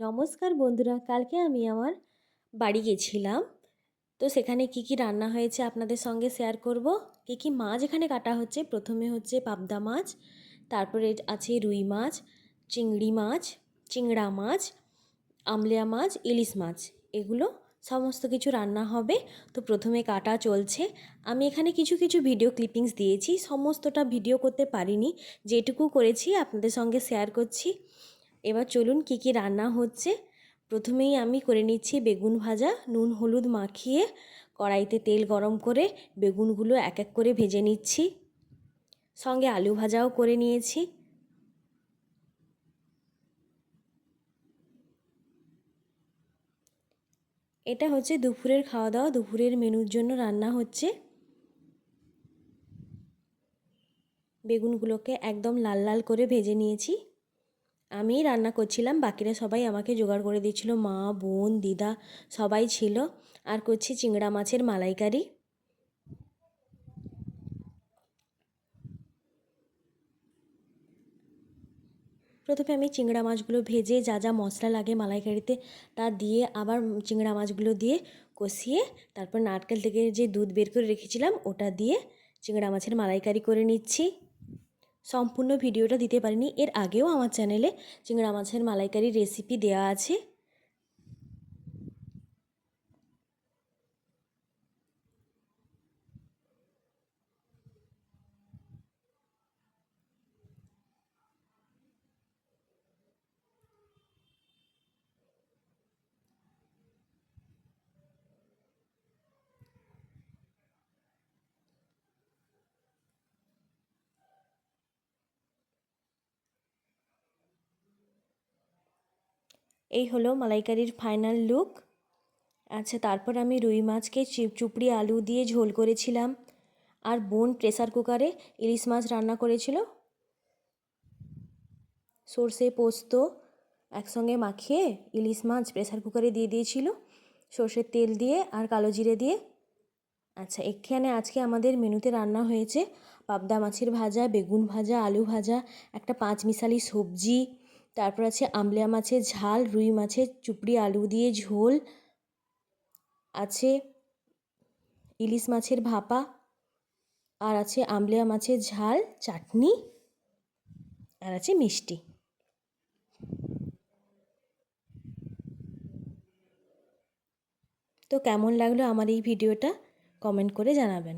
নমস্কার বন্ধুরা, কালকে আমি আমার বাড়ি গেছিলাম। তো সেখানে কি কি রান্না হয়েছে আপনাদের সঙ্গে শেয়ার করব? কি কি মাছ এখানে কাটা হচ্ছে? প্রথমে হচ্ছে পাবদা মাছ, তারপরে আছে রুই মাছ, চিংড়ি মাছ, চিংড়া মাছ, আমলিয়া মাছ, ইলিশ মাছ। এগুলো সমস্ত কিছু রান্না হবে। তো প্রথমে কাটা চলছে। আমি এখানে কিছু কিছু ভিডিও ক্লিপিংস দিয়েছি। সমস্তটা ভিডিও করতে পারিনি। যেটুকু করেছি আপনাদের সঙ্গে শেয়ার করছি। এবার চলুন কি কি রান্না হচ্ছে। প্রথমেই আমি করে নিচ্ছি বেগুন ভাজা, নুন, হলুদ মাখিয়ে কড়াইতে তেল গরম করে বেগুনগুলো এক এক করে ভেজে নিচ্ছি। সঙ্গে আলু ভাজাও করে নিয়েছি। এটা হচ্ছে দুপুরের খাওয়া দাওয়া দুপুরের মেনুর জন্য রান্না হচ্ছে। বেগুনগুলোকে একদম লাল লাল করে ভেজে নিয়েছি। আমি রান্না করছিলাম, বাকিরা সবাই আমাকে জোগাড় করে দিচ্ছিল মা, বোন, দিদা সবাই ছিল। আর করছি চিংড়া মাছের মালাইকারি। প্রথমে আমি চিংড়া মাছগুলো ভেজে যা যা মশলা লাগে মালাইকারিতে তা দিয়ে আবার চিংড়া মাছগুলো দিয়ে কষিয়ে তারপর নারকেল থেকে যে দুধ বের করে রেখেছিলাম ওটা দিয়ে চিংড়া মাছের মালাইকারি করে নিচ্ছি। সম্পূর্ণ ভিডিওটা দিতে পারিনি। এর আগেও আমার চ্যানেলে চিংড়া মাছের মালাইকারি রেসিপি দেওয়া আছে। এই হলো মালাইকারির ফাইনাল লুক আচ্ছা তারপর আমি রুই মাছকে চুপড়ি আলু দিয়ে ঝোল করেছিলাম। আর বোন প্রেসার কুকারে ইলিশ মাছ রান্না করেছিল। সর্ষে পোস্ত একসঙ্গে মাখিয়ে ইলিশ মাছ প্রেসার কুকারে দিয়ে দিয়েছিল। সর্ষের তেল দিয়ে আর কালো জিরে দিয়ে। আচ্ছা এখানে আজকে আমাদের মেনুতে রান্না হয়েছে পাবদা মাছের ভাজা, বেগুন ভাজা, আলু ভাজা, একটা পাঁচ মিশালি সবজি তারপর আছে আমলিয়া মাছের ঝাল, রুই মাছের চুপড়ি, আলু দিয়ে ঝোল, আছে ইলিশ মাছের ভাপা, আর আছে আমলিয়া মাছের ঝাল, চাটনি, আর আছে মিষ্টি। তো কেমন লাগল আমার এই ভিডিওটা? কমেন্ট করে জানাবেন।